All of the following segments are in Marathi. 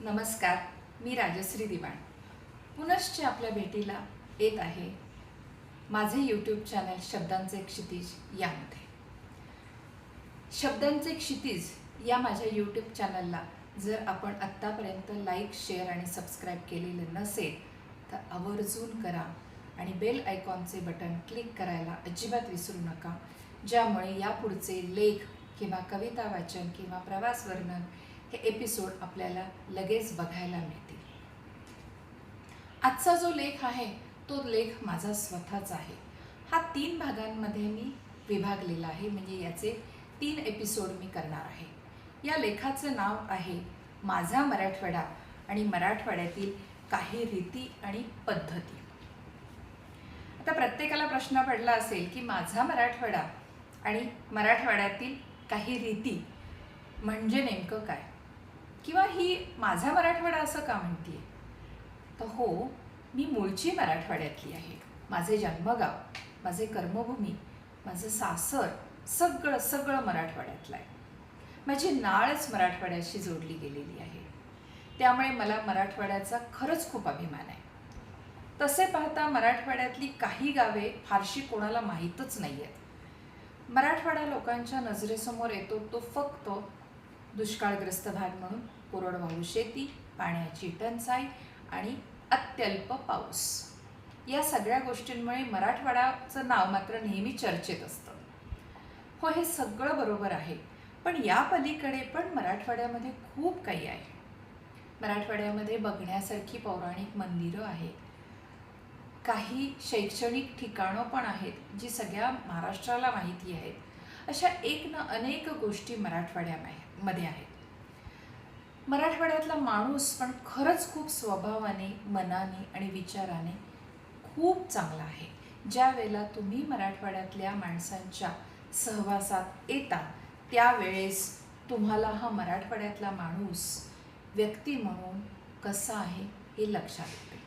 नमस्कार मी राजश्री दिवाण. पुनश्च आपल्या भेटीला येत आहे माझे यूट्यूब चॅनल शब्दांचे क्षितिज यामध्ये. शब्दांचे क्षितिज या माझ्या यूट्यूब चॅनलला जर आपण आत्तापर्यंत लाईक शेअर आणि सबस्क्राईब केलेलं नसेल तर आवर्जून करा आणि बेल आयकॉनचे बटन क्लिक करायला अजिबात विसरू नका. ज्यामुळे यापुढचे लेख किंवा कविता वाचन किंवा प्रवास वर्णन हे एपिसोड आपल्याला लगेच बघायला मिळतील. आजचा जो लेख आहे तो लेख माझा स्वतःचा आहे. हा तीन भागांमध्ये मी विभागलेला आहे म्हणजे याचे तीन एपिसोड मी करणार आहे. या लेखाचं नाव आहे माझा मराठवाडा आणि मराठवाड्यातील काही रीती आणि पद्धती. आता प्रत्येकाला प्रश्न पडला असेल की माझा मराठवाडा आणि मराठवाड्यातील काही रीती म्हणजे नेमकं काय? किंवा ही माझा मराठवाडा असं का म्हणते तर हो मी मूळची मराठवाड्यातली आहे. माझे जन्मगाव माझे कर्मभूमी माझं सासर सगळं सगळं मराठवाड्यातलं आहे. माझी नाळच मराठवाड्याशी जोडली गेलेली आहे. त्यामुळे मला मराठवाड्याचा खरंच खूप अभिमान आहे. तसे पाहता मराठवाड्यातली काही गावे फारशी कोणाला माहीतच नाही आहेत मराठवाडा लोकांच्या नजरेसमोर येतो तो फक्त दुष्काळग्रस्त भाग म्हणून कोरडवाहू शेती पाण्याची टंचाई आणि अत्यल्प पाऊस. या सगळ्या गोष्टींमुळे मराठवाड्याचं नाव मात्र नेहमी चर्चेत असतं. हो हे सगळं बरोबर आहे पण या पलीकडे पण मराठवाड्यामध्ये खूप काही आहे. मराठवाड्यामध्ये बघण्यासारखी पौराणिक मंदिरं आहेत. काही शैक्षणिक ठिकाणं पण आहेत जी सगळ्या महाराष्ट्राला माहिती आहेत. अशा एक ना अनेक गोष्टी मराठवाड्यामध्ये आहेत. मराठवाड्यातला माणूस पण खरंच खूप स्वभावाने मनाने आणि विचाराने खूप चांगला आहे. ज्या वेळेला तुम्ही मराठवाड्यातल्या माणसांच्या सहवासात येता त्यावेळेस तुम्हाला हा मराठवाड्यातला माणूस व्यक्ती म्हणून कसा आहे हे लक्षात येते.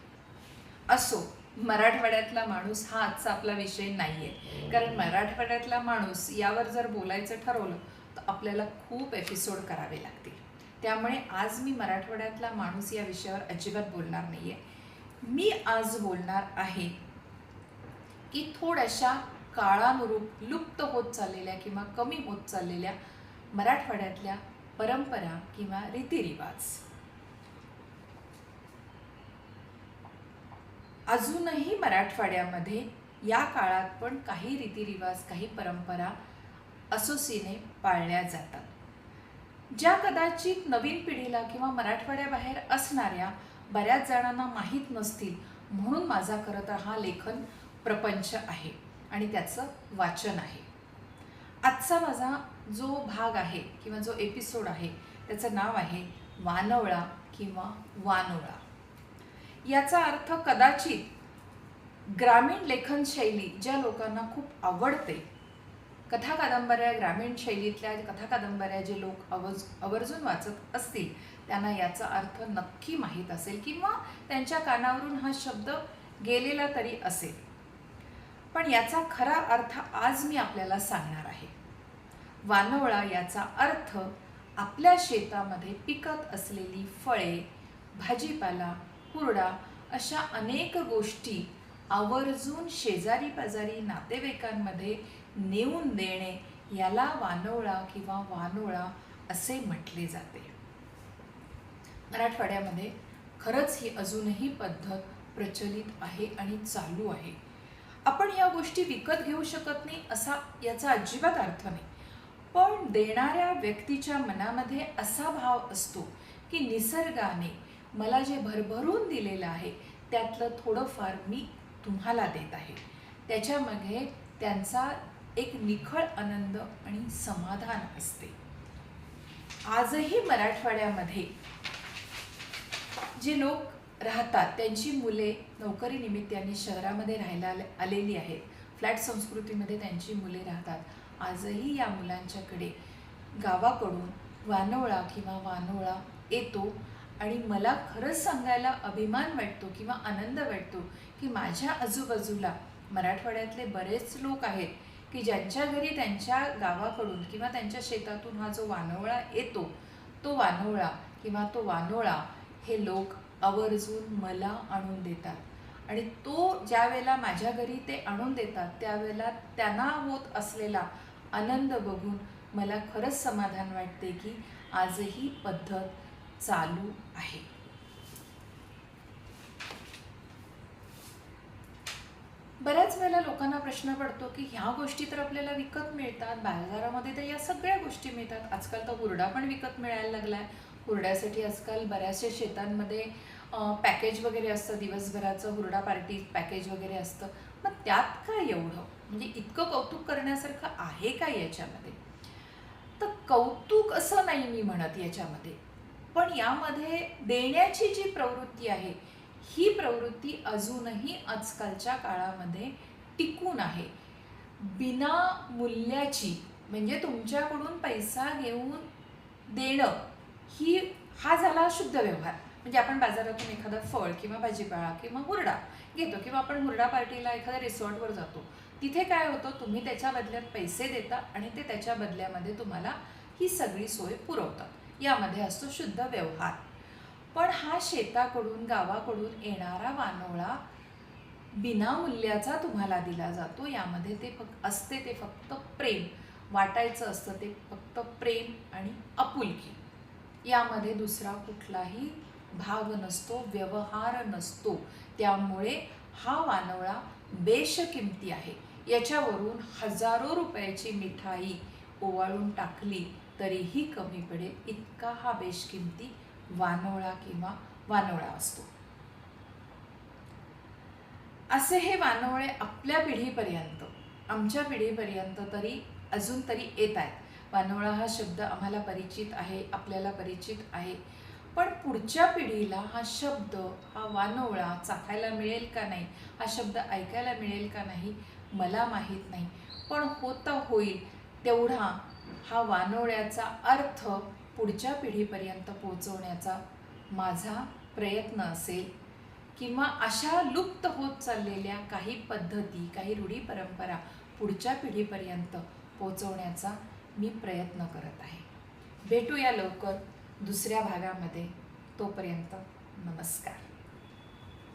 असो मराठवाड्यातला माणूस हा आजचा आपला विषय नाही आहे कारण मराठवाड्यातला माणूस यावर जर बोलायचं ठरवलं तर आपल्याला खूप एपिसोड करावे लागतील. त्यामुळे आज मी मराठवाड्यातला माणूस या विषयावर अजिबात बोलणार नाही आहे मी आज बोलणार आहे की थोड्याशा काळानुरूप लुप्त होत चाललेल्या किंवा कमी होत चाललेल्या मराठवाड्यातल्या परंपरा किंवा रीतिरिवाज. अजूनही मराठवाड्यामध्ये या काळात पण काही रीतिरिवाज काही परंपरा असोसीने पाळल्या जातात. ज्या कदाचित नवीन पिढीला किंवा मराठवाड्याबाहेर असणाऱ्या बऱ्याच जणांना माहीत नसतील म्हणून माझा खरं तर हा लेखन प्रपंच आहे आणि त्याचं वाचन आहे. आजचा माझा जो भाग आहे किंवा जो एपिसोड आहे त्याचं नाव आहे वानवळा किंवा वानोळा. याचा अर्थ कदाचित ग्रामीण लेखनशैली ज्या लोकांना खूप आवडते कथा कादंबऱ्या ग्रामीण शैलीतल्या कथा कादंबऱ्या जे लोक आवर्ज आवर्जून वाचत असतील त्यांना याचा अर्थ नक्की माहीत असेल किंवा त्यांच्या कानावरून हा शब्द गेलेला तरी असेल. पण याचा खरा अर्थ आज मी आपल्याला सांगणार आहे. वानवळा याचा अर्थ आपल्या शेतामध्ये पिकत असलेली फळे भाजीपाला हुरडा अशा अनेक गोष्टी आवर्जून शेजारी पाजारी नातेवाईकांमध्ये नेऊन देणे याला वानोळा किंवा वानोळा असे म्हटले जाते. मराठवाड्यामध्ये खरंच ही अजूनही पद्धत प्रचलित आहे आणि चालू आहे. आपण या गोष्टी विकत घेऊ शकत नाही असा याचा अजिबात अर्थ नाही. पण देणाऱ्या व्यक्तीच्या मनामध्ये असा भाव असतो की निसर्गाने मला जे भरभरून दिलेलं आहे त्यातलं थोडंफार मी तुम्हाला देत आहे. त्याच्यामध्ये त्यांचा एक निखळ आनंद आणि समाधान असते. आजही मराठवाड्यामध्ये जे लोक राहतात त्यांची मुले नोकरी निमित्ताने शहरामध्ये राहायला आलेली आहेत. फ्लॅट संस्कृतीमध्ये त्यांची मुले राहतात. आजही या मुलांच्याकडे गावाकडून वानोळा किंवा वानोळा येतो आणि मला खरंच सांगायला अभिमान वाटतो किंवा आनंद वाटतो की माझ्या आजूबाजूला मराठवाड्यातले बरेच लोक आहेत. की ज्यांच्या घरी त्यांच्या गावाकडून किंवा त्यांच्या शेतातून हा जो वानोळा येतो तो वानोळा किंवा तो वानोळा हे लोक आवर्जून मला आणून देतात. आणि तो ज्या वेळेला माझ्या घरी ते आणून देतात त्यावेळेला त्यांना होत असलेला आनंद बघून मला खरंच समाधान वाटते की आजही पद्धत चालू आहे बऱ्याच वेळेला लोकांना प्रश्न पडतो की ह्या गोष्टी तर आपल्याला विकत मिळतात बाजारामध्ये तर या सगळ्या गोष्टी मिळतात. आजकाल तर हुरडा पण विकत मिळायला लागलाय. हुरड्यासाठी आजकाल बऱ्याचशा शेतांमध्ये पॅकेज वगैरे असतं. दिवसभराचं हुरडा पार्टी पॅकेज वगैरे असतं. मग त्यात काय एवढं? म्हणजे इतकं कौतुक करण्यासारखं आहे का याच्यामध्ये? तर कौतुक असं नाही मी म्हणत याच्यामध्ये. पण यामध्ये देण्याची जी प्रवृत्ती आहे ही प्रवृत्ती अजूनही आजकालच्या काळामध्ये टिकून आहे. बिना मूल्याची म्हणजे तुमच्याकडून पैसा घेऊन देणं ही हा झाला शुद्ध व्यवहार. म्हणजे आपण बाजारातून एखादं फळ किंवा भाजीपाळा किंवा हुरडा घेतो किंवा आपण हुरडा पार्टीला एखाद्या रिसॉर्टवर जातो. तिथे काय होतं तुम्ही त्याच्या बदल्यात पैसे देता आणि ते त्याच्या बदल्यामध्ये तुम्हाला ही सगळी सोय पुरवतात. यामध्ये असतो शुद्ध व्यवहार. पण हा शेताकडून गावाकडून येणारा वानोळा बिनामूल्याचा तुम्हाला दिला जातो. यामध्ये ते फक्त असते ते फक्त प्रेम. वाटायचं असतं ते फक्त प्रेम आणि आपुलकी. यामध्ये दुसरा कुठलाही भाग नसतो व्यवहार नसतो. त्यामुळे हा वानवळा बेशकिमती आहे. याच्यावरून हजारो रुपयाची मिठाई ओवाळून टाकली तरीही कमी पडेल इतका हा बेशकिमती वानवळा किंवा वानवळा असतो. असे हे वानवळे आपल्या पिढीपर्यंत आमच्या पिढीपर्यंत तरी अजून तरी येत आहेत. वानवळा हा शब्द आम्हाला परिचित आहे आपल्याला परिचित आहे. पण पुढच्या पिढीला हा शब्द हा वानवळा चाखायला मिळेल का नाही हा शब्द ऐकायला मिळेल का नाही मला माहीत नाही. पण होतं होईल तेवढा हा वानवळ्याचा अर्थ पुढच्या पिढीपर्यंत पोहोचवण्याचा माझा प्रयत्न असेल. किंवा अशा लुप्त होत चाललेल्या काही पद्धती काही रूढी परंपरा पुढच्या पिढीपर्यंत पोचवण्याचा मी प्रयत्न करत आहे. भेटूया लवकर दुसऱ्या भागामध्ये. तोपर्यंत नमस्कार.